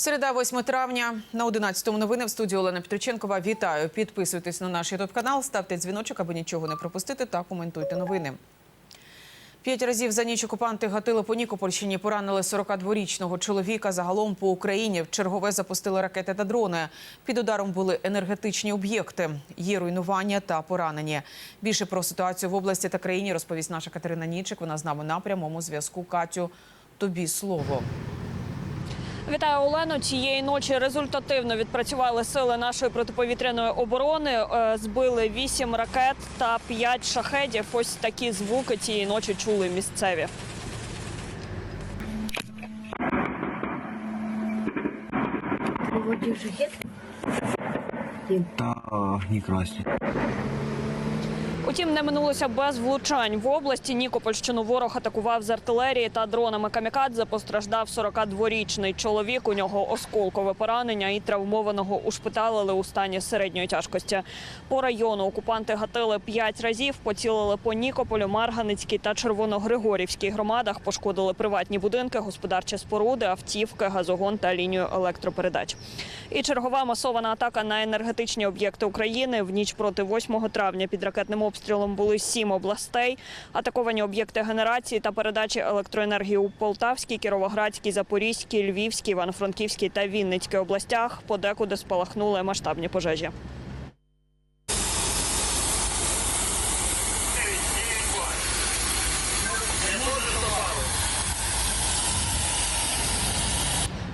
Середа, 8 травня на 11-му новини в студії Олена Петриченкова. Вітаю! Підписуйтесь на наш ютуб канал, ставте дзвіночок, аби нічого не пропустити, та коментуйте новини. П'ять разів за ніч окупанти гатили по Нікопольщині, поранили 42-річного чоловіка. Загалом по Україні в чергове запустили ракети та дрони. Під ударом були енергетичні об'єкти. Є руйнування та поранені. Більше про ситуацію в області та країні розповість наша Катерина Нічик. Вона з нами на прямому зв'язку. Катю, тобі слово. Вітаю Олено. Цієї ночі результативно відпрацювали сили нашої протиповітряної оборони. Е, Збили вісім ракет та п'ять шахедів. Ось такі звуки цієї ночі чули місцеві. Та не красні. Утім, не минулося без влучань в області. Нікопольщину ворог атакував з артилерії та дронами камікадзе. Постраждав 42-річний чоловік. У нього осколкове поранення і травмованого ушпиталили у стані середньої тяжкості. По району окупанти гатили п'ять разів, поцілили по Нікополю, Марганицькій та Червоногригорівській громадах. Пошкодили приватні будинки, господарчі споруди, автівки, газогон та лінію електропередач. І чергова масована атака на енергетичні об'єкти України в ніч проти 8 травня під ракетним обстрілом були сім областей. Атаковані об'єкти генерації та передачі електроенергії у Полтавській, Кіровоградській, Запорізькій, Львівській, Івано-Франківській та Вінницькій областях. Подекуди спалахнули масштабні пожежі.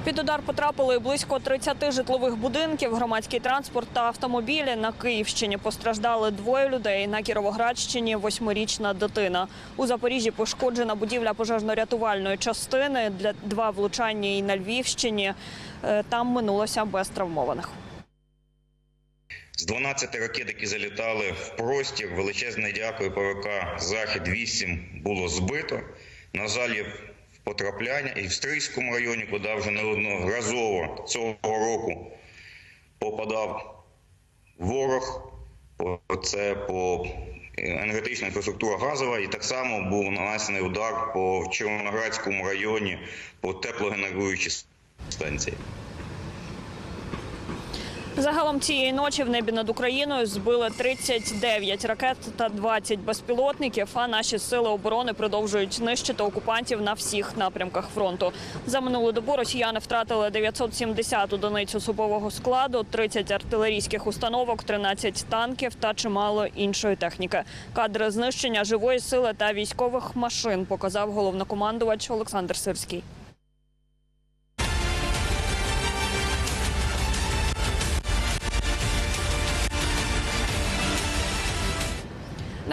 Під удар потрапили близько 30 житлових будинків, громадський транспорт та автомобілі. На Київщині постраждали двоє людей. На Кіровоградщині восьмирічна дитина. У Запоріжжі пошкоджена будівля пожежно-рятувальної частини для два влучання і на Львівщині. Е, Там минулося без травмованих. З 12 ракет, які залітали в простір, величезне дякую ПВК Захід 8 було збито. На жаль, потрапляння і в Стрийському районі, куди вже неодноразово цього року попадав ворог. Це по енергетична інфраструктура газова, і так само був нанесений удар по Червоноградському районі по теплогенеруючій станції. Загалом цієї ночі в небі над Україною збили 39 ракет та 20 безпілотників. А наші сили оборони продовжують нищити окупантів на всіх напрямках фронту. За минулу добу росіяни втратили 970 одиниць особового складу, 30 артилерійських установок, 13 танків та чимало іншої техніки. Кадри знищення живої сили та військових машин показав головнокомандувач Олександр Сирський.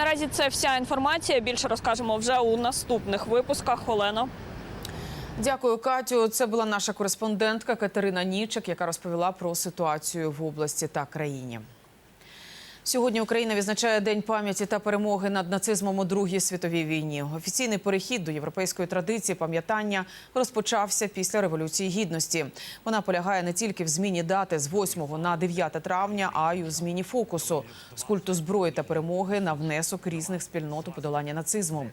Наразі це вся інформація. Більше розкажемо вже у наступних випусках. Олено. Дякую, Катю. Це була наша кореспондентка Катерина Нічик, яка розповіла про ситуацію в області та країні. Сьогодні Україна відзначає День пам'яті та перемоги над нацизмом у Другій світовій війні. Офіційний перехід до європейської традиції пам'ятання розпочався після революції гідності. Вона полягає не тільки в зміні дати з 8 на 9 травня, а й у зміні фокусу з культу зброї та перемоги на внесок різних спільнот у подолання нацизму.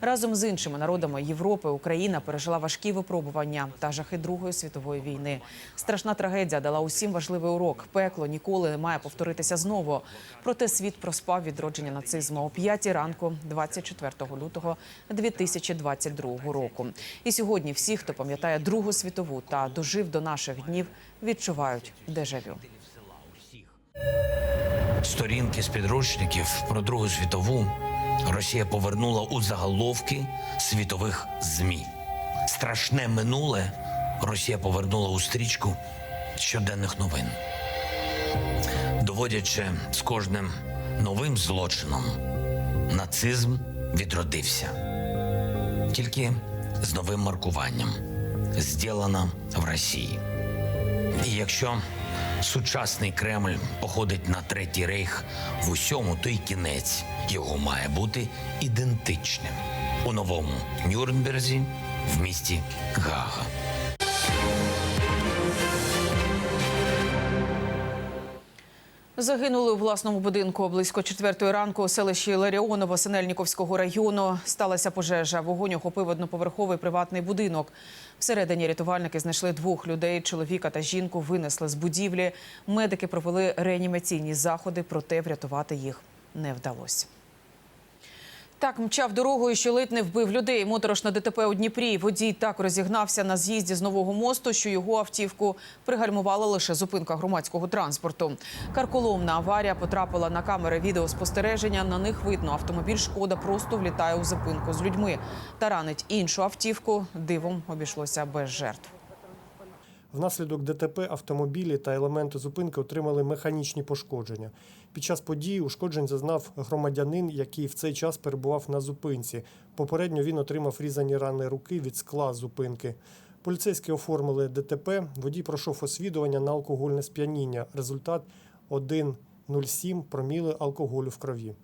Разом з іншими народами Європи Україна пережила важкі випробування та жахи Другої світової війни. Страшна трагедія дала усім важливий урок. Пекло ніколи не має повторитися знову. Проте світ проспав відродження нацизму о 5 ранку, 24 лютого 2022 року. І сьогодні всі, хто пам'ятає Другу світову та дожив до наших днів, відчувають дежавю. Сторінки з підручників про Другу світову Росія повернула у заголовки світових ЗМІ. Страшне минуле Росія повернула у стрічку щоденних новин, доводячи з кожним новим злочином, нацизм відродився тільки з новим маркуванням, зділана в Росії. І якщо сучасний Кремль походить на третій рейх в усьому, то й кінець його має бути ідентичним у новому Нюрнберзі в місті Гага. Загинули у власному будинку близько четвертої ранку у селищі Ларіоново Синельніковського району. Сталася пожежа. Вогонь охопив одноповерховий приватний будинок. Всередині рятувальники знайшли двох людей. Чоловіка та жінку винесли з будівлі. Медики провели реанімаційні заходи, проте врятувати їх не вдалося. Так мчав дорогою, що ледь не вбив людей. Моторошне ДТП у Дніпрі. Водій так розігнався на з'їзді з нового мосту, що його автівку пригальмувала лише зупинка громадського транспорту. Карколомна аварія потрапила на камери відеоспостереження. На них видно, автомобіль шкода просто влітає у зупинку з людьми та ранить іншу автівку. Дивом обійшлося без жертв. Внаслідок ДТП автомобілі та елементи зупинки отримали механічні пошкодження. Під час події ушкоджень зазнав громадянин, який в цей час перебував на зупинці. Попередньо він отримав різані рани руки від скла зупинки. Поліцейські оформили ДТП. Водій пройшов освідування на алкогольне сп'яніння. Результат 1,07 проміли алкоголю в крові.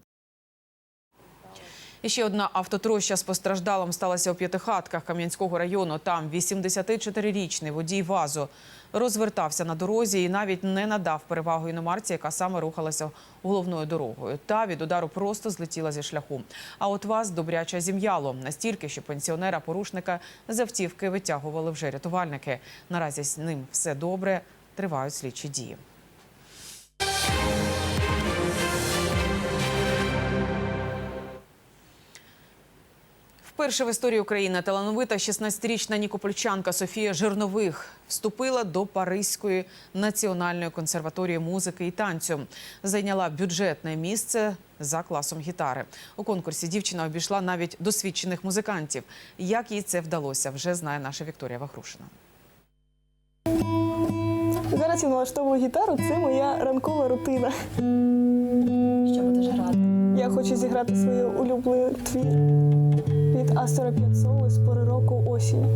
І ще одна автотроща з постраждалим сталася у п'ятихатках Кам'янського району. Там 84-річний водій ВАЗу розвертався на дорозі і навіть не надав перевагу іномарці, яка саме рухалася головною дорогою. Та від удару просто злетіла зі шляху. А от ВАЗ добряче зім'яло настільки, що пенсіонера-порушника з автівки витягували вже рятувальники. Наразі з ним все добре. Тривають слідчі дії. Вперше в історії України талановита 16-річна нікопольчанка Софія Жирнових вступила до Паризької національної консерваторії музики і танцю. Зайняла бюджетне місце за класом гітари. У конкурсі дівчина обійшла навіть досвідчених музикантів. Як їй це вдалося, вже знає наша Вікторія Вахрушина. Зараз я налаштовую гітару, це моя ранкова рутина. Що будеш грати? Я хочу зіграти свій улюблений твір від А45 Соло з пори року осінь.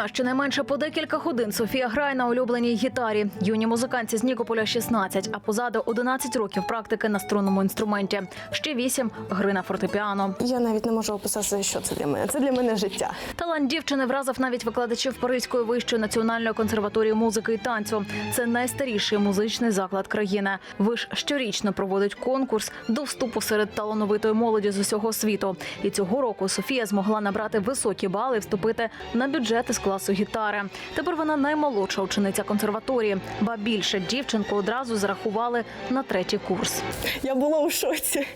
Кожного щонайменше по декілька годин Софія грає на улюбленій гітарі. Юні музиканці з Нікополя 16, а позаду 11 років практики на струнному інструменті. Ще 8 – гри на фортепіано. Я навіть не можу описати, що це для мене. Це для мене життя. Талант дівчини вразив навіть викладачів Паризької вищої національної консерваторії музики і танцю. Це найстаріший музичний заклад країни. Виш щорічно проводить конкурс до вступу серед талановитої молоді з усього світу. І цього року Софія змогла набрати високі бали і вступити на бюджет із класу гітари. Тепер вона наймолодша учениця консерваторії. Ба більше дівчинку одразу зарахували на третій курс. Я була у шоці,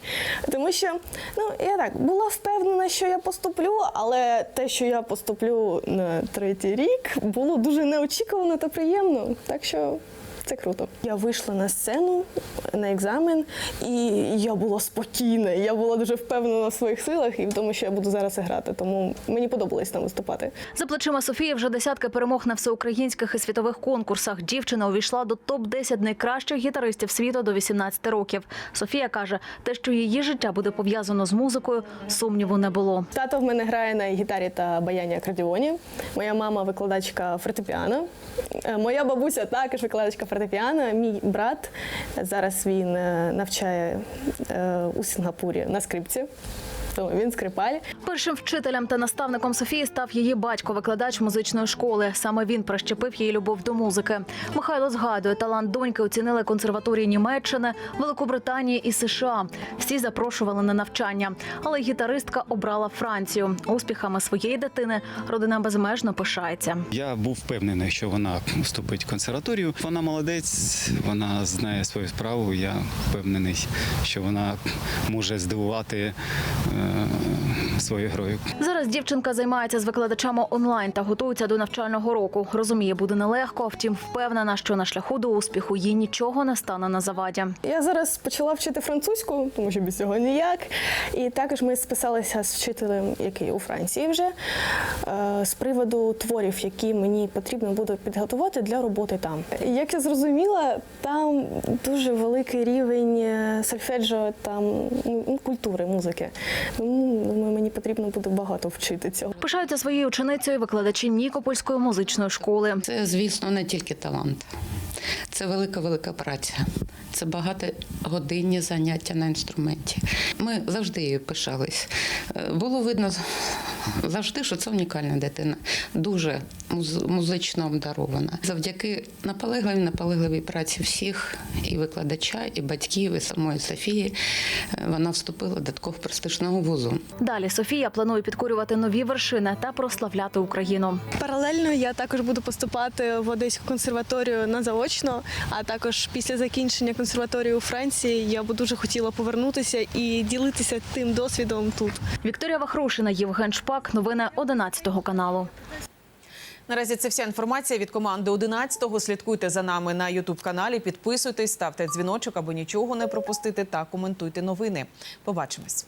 тому що ну я так була впевнена, що я поступлю, але те, що я поступлю на третій рік, було дуже неочікувано та приємно. Так що. Це круто. Я вийшла на сцену на екзамен, і я була спокійна. Я була дуже впевнена в своїх силах і в тому, що я буду зараз грати. Тому мені подобалось там виступати. За плечима Софії вже десятки перемог на всеукраїнських і світових конкурсах. Дівчина увійшла до топ-10 найкращих гітаристів світу до 18 років. Софія каже, те, що її життя буде пов'язано з музикою, сумніву не було. Тато в мене грає на гітарі та баяні акордіоні. Моя мама викладачка фортепіано. Е, Моя бабуся також викладачка фортепіано. Мій брат зараз він е, навчає е, у Сінгапурі на скрипці. Тому він скрипаль. Першим вчителем та наставником Софії став її батько, викладач музичної школи. Саме він прищепив її любов до музики. Михайло згадує, талант доньки оцінили консерваторії Німеччини, Великобританії і США. Всі запрошували на навчання, але гітаристка обрала Францію. Успіхами своєї дитини родина безмежно пишається. Я був впевнений, що вона вступить в консерваторію. Вона молодець, вона знає свою справу. Я впевнений, що вона може здивувати е, своєю грою. Зараз дівчинка займається з викладачами онлайн та готується до навчального року. Розуміє, буде нелегко, втім впевнена, що на шляху до успіху їй нічого не стане на заваді. Я зараз почала вчити французьку, тому що без цього ніяк. І також ми списалися з вчителем, який у Франції вже е, з приводу творів, які мені потрібно буде підготувати для роботи там. Як я зрозуміла, там дуже великий рівень е, там ну, культури, музики. Тому думаю, мені потрібно буде багато вчити цього. Пишаються своєю ученицею викладачі Нікопольської музичної школи. Це, звісно, не тільки талант. Це велика велика праця. Це багатогодинні заняття на інструменті. Ми завжди її пишались. Е, Було видно завжди, що це унікальна дитина. Дуже музично обдарована. Завдяки наполегливій наполегливій праці всіх і викладача, і батьків, і самої Софії е, вона вступила до такого престижного вузу. Далі Софія планує підкорювати нові вершини та прославляти Україну. Паралельно я також буду поступати в Одеську консерваторію на заочно, а також після закінчення консерваторії у Франції я би дуже хотіла повернутися і ділитися тим досвідом тут. Вікторія Вахрушина, Євген Шпак. Новини 11 каналу. Наразі це вся інформація від команди 11-го. Слідкуйте за нами на Ютуб каналі, підписуйтесь, ставте дзвіночок, аби нічого не пропустити та коментуйте новини. Побачимось.